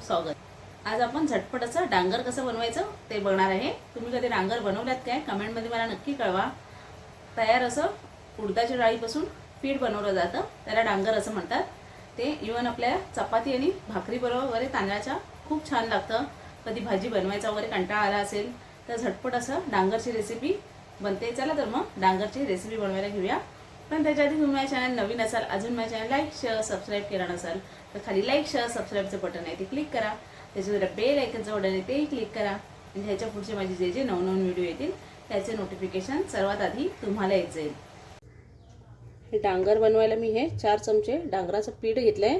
खूप स्वागत. आज आपण झटपट असं डांगर कसं बनवायचं ते बघणार आहे. तुम्ही कधी डांगर बनवल्यात काय? कमेंटमध्ये मला नक्की कळवा. तयार असं उडदाच्या डाळीपासून पीठ बनवलं जातं. त्याला डांगर असं म्हणतात. ते इवन आपल्या चपाती आणि भाकरी बरोबर वगैरे तांदळाच्या खूप छान लागतं. कधी भाजी बनवायचा वगैरे कंटाळा आला असेल तर झटपट असं डांगरची रेसिपी बनते. चला तर मग डांगरची रेसिपी बनवायला घेऊया. पण त्याच्या आधी तुम्ही माझ्या चॅनल नवीन असाल अजून माझ्या चॅनल लाईक शेअर सबस्क्राईब केला नसाल तर खाली लाईक शेअर सबस्क्राईबचं बटन आहे ते क्लिक करा. त्याच्यावर बेल ऐकनचं बटन आहे तेही क्लिक करा. आणि ह्याच्या पुढचे माझे जे जे नवनवीन व्हिडिओ येतील त्याचे नोटिफिकेशन सर्वात आधी तुम्हाला येत जाईल. हे डांगर बनवायला मी हे चार चमचे डांगराचं पीठ घेतलं आहे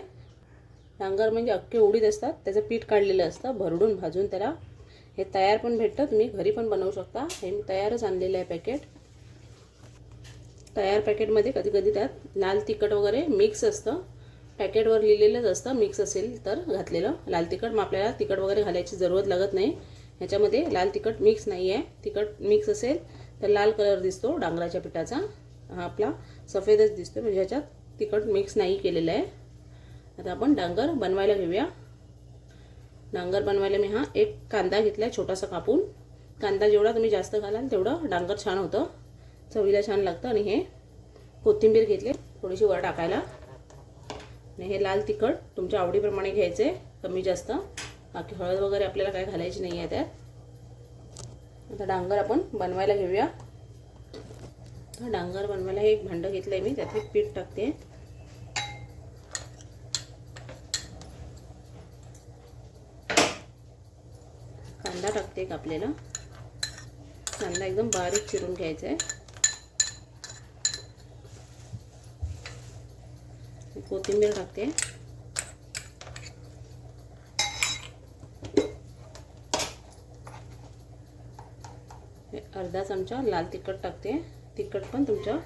डांगर म्हणजे अख्खे उडीद असतात त्याचं पीठ काढलेलं असतं भरडून भाजून त्याला. हे तयार पण भेटतं तुम्ही घरी पण बनवू शकता. हे मी तयारच आणलेलं आहे पॅकेट तयार पॅकेटमध्ये कधी कधी त्यात लाल तिखट वगैरे मिक्स असतं. पॅकेटवर लिहिलेलंच असतं मिक्स असेल तर घातलेलं. लाल तिखट मग आपल्याला तिखट वगैरे घालायची जरूरत लागत नाही. ह्याच्यामध्ये लाल तिखट मिक्स नाही आहे तिखट मिक्स असेल तर लाल कलर दिसतो डांगराच्या पिठाचा. हा आपला सफेदच दिसतो म्हणजे ह्याच्यात तिखट मिक्स नाही केलेलं आहे. आता आपण डांगर बनवायला घेऊया. डांगर बनवायला मी हा एक कांदा घेतला आहे छोटासा कापून. कांदा जेवढा तुम्ही जास्त घालाल तेवढं डांगर छान होतं. चवीला छान लागतं. आणि हे कोथिंबीर घेतली. थोडीशी वर टाकायला. आणि हे लाल तिखट तुमच्या आवडीप्रमाणे घ्यायचे. कमी जास्त. बाकी हळद वगैरे आपल्याला काय घालायची नाही आहे त्यात. आता डांगर आपण बनवायला घेऊया. डांगर बनवायला हे एक भांडं घेतलं आहे मी. त्यात हे पीठ टाकते. कांदा टाकते कापलेला कांदा एकदम बारीक चिरून घ्यायचा आहे. कोथिंबीर टाकते अर्धा चमचा लाल तिखट टाकते. तिखट पण तुमच्या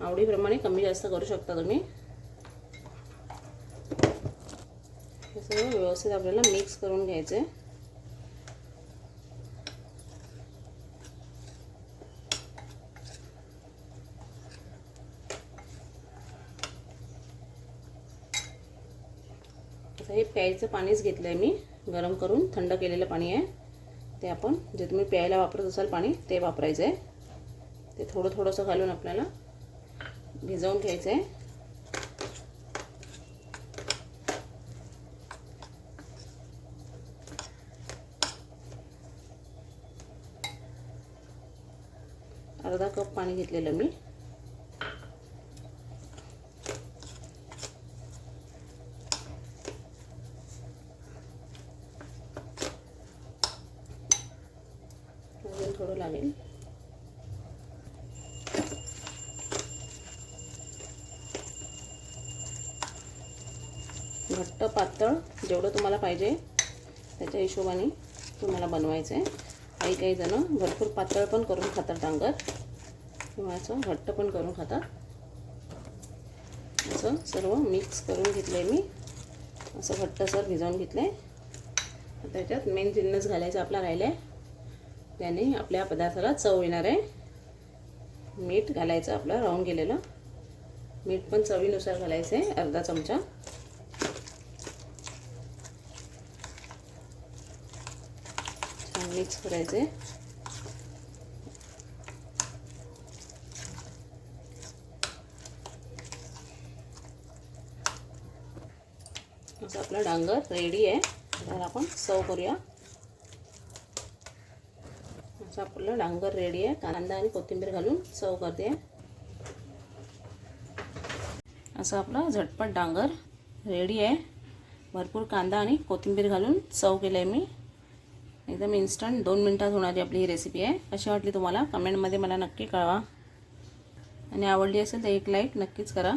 आवडीप्रमाणे कमी जास्त करू शकता तुम्ही. हे सगळं व्यवस्थित आपल्याला मिक्स करून घ्यायचं आहे आता हे प्यायचं पाणीच घेतलं आहे मी. गरम करून थंड केलेलं पाणी आहे. ते आपण जे तुम्ही प्यायला वापरत असाल पाणी ते वापरायचं आहे. ते थोडं थोडंसं घालून आपल्याला भिजवून घ्यायचं आहे अर्धा कप पाणी घेतलेलं मी अजून थोडं लागेल. घट्ट पातळ जेवढं तुम्हाला पाहिजे त्याच्या हिशोबाने तुम्हाला बनवायचं आहे काही काही जणं भरपूर पातळ पण करून खातात डांगर. किंवा असं घट्ट पण करून खातात. असं सर्व मिक्स करून घेतलं मी. असं घट्टसर भिजवून घेतलं आहे त्याच्यात मेन जिन्नस घालायचं आपला राहिलं आहे त्याने आपल्या पदार्थाला चव येणार आहे. मीठ घालायचं आपलं राहून गेलेलं. मीठ पण चवीनुसार घालायचं आहे अर्धा चमचा. छान मिक्स करायचं आहे. असं आपला डांगर रेडी आहे. तर आपण सर्व करूया. असं आपलं डांगर रेडी आहे कांदा आणि कोथिंबीर घालून सर्व करते असं आपलं झटपट डांगर रेडी आहे भरपूर कांदा आणि कोथिंबीर घालून सर्व केलं आहे मी एकदम इन्स्टंट दोन मिनटात होणारी आपली ही रेसिपी आहे कशी वाटली तुम्हाला कमेंटमध्ये मला नक्की कळवा आणि आवडली असेल तर एक लाईक नक्कीच करा